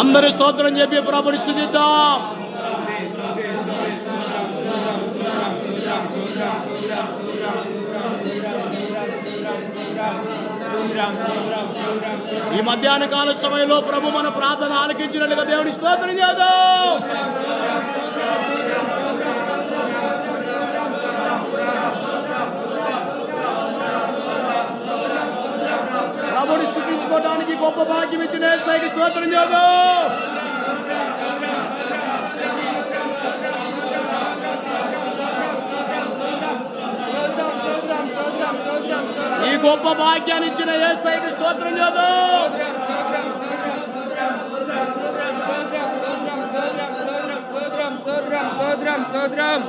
అందరి స్తోత్రం చెప్పి ప్రభుని స్థుతిద్దాం ఈ మధ్యాహ్న కాల సమయంలో ప్రభు మన ప్రార్థన ఆలకించినట్లుగా దేవుని స్తోత్రం చేద్దాం. ప్రభుని స్థుతించుకోవడానికి గొప్ప భాగ్యం ఇచ్చిన యేసయ్యకి స్తోత్రం చేద్దాం ఈ గొప్ప భాగ్యాన్ని ఇచ్చిన యేసయ్యకి స్తోత్రం చేద్దాం స్తోత్రం స్తోత్రం స్తోత్రం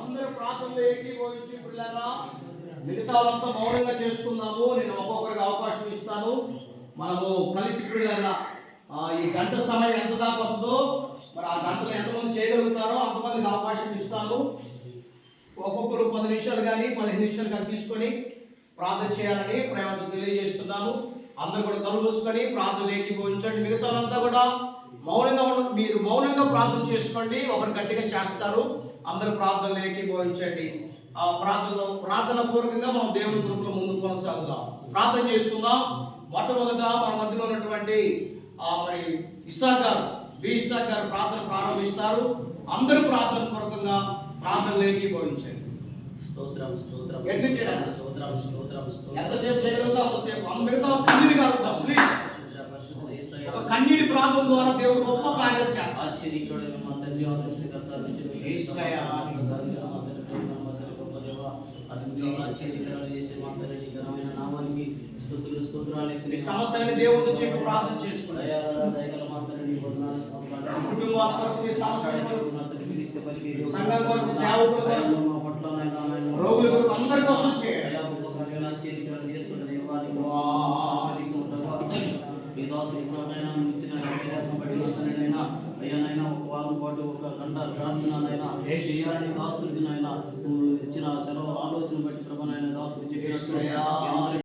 అందరూ ప్రార్థనలో ఏకీభవించి పిల్లరా మిగతా వాళ్ళంతా మౌనంగా చేసుకుందాము నేను ఒక్కొక్కరికి అవకాశం ఇస్తాను. మనము కలిసి పిల్లరా ఈ గంట సమయం ఎంత దాకా వస్తుందో మరి ఆ గంటలో ఎంతమంది చేయగలుగుతారో అంతమందికి అవకాశం ఇస్తాను. ఒక్కొక్కరు పది నిమిషాలు కానీ పదిహేను నిమిషాలు కానీ తీసుకొని ప్రార్థన చేయాలని ప్రేమతో తెలియజేస్తున్నాను. అందరూ కూడా కళ్ళు మూసుకొని ప్రార్థన లేకపోయించండి మిగతా వాళ్ళంతా కూడా మౌనంగా ఉన్న మీరు మౌనంగా ప్రార్థన చేసుకోండి. ఒకరు గట్టిగా చేస్తారు. అందరు ప్రార్థన లేకపోయించండి ఆ ప్రార్థనలో ప్రార్థన పూర్వకంగా మనం దేవుని కృపలో ముందుకు కొనసాగుదాం. ప్రార్థన చేసుకుందాం. మొట్టమొదట మన మధ్యలో ఉన్నటువంటి ఆ మరి ఇస్సాక్ గారు బి గారు ప్రార్థన ప్రారంభిస్తారు. అందరూ ప్రార్థన పూర్వకంగా ప్రార్థనలు ఏకీభవించండి స్తోత్రం స్తోత్రం ఎన్ని చేయాలి? స్తోత్రం స్తోత్రం స్తోత్రం. ఎంతసేపు చేయగలుగుతాం? అంతసేపు. అందరం మిగతా కన్నీటి కలుగుతాం. ప్లీజ్ పరిశుద్ధ యేసయ్య, ఒక కన్నీటి ప్రార్థన ద్వారా దేవుడు గొప్ప కార్యం చేస్తాడు. సమస్యని దేవుడితో చెప్పి ప్రార్థన చేసుకోండి దయా, దయగల మా తండ్రి, నీ వందనాలు, స్తోత్రాలు. కుటుంబాల కొరకు మీ సమస్యలు నా తండ్రి, పిలిస్తే పలికే దేవుడు. సంఘం కొరకు, సేవకుల కొరకు, దయలో మా పట్ల నాయనా, నాయనా, రోగుల కొరకు అందరి కోసం చేయండి దయా, గొప్ప కార్యాలు, ఆశ్చర్యకరాలు చేస్తున్న దేవానికి వా. ఆరాధిస్తూ ఉంటావా? ఈ దాసుని ఇప్పుడునైనా నువ్వు ఇచ్చిన నమ్మకాన్ని బట్టి వస్తానైనా అయ్యా నాయనా ఒక వారం పాటు ఒక గంట ప్రార్థన నాయనా చేయాలని దాసుడికి నాయనా నువ్వు ఇచ్చిన సెలవు ఆలోచన బట్టి ప్రభు నాయన. ఎందరి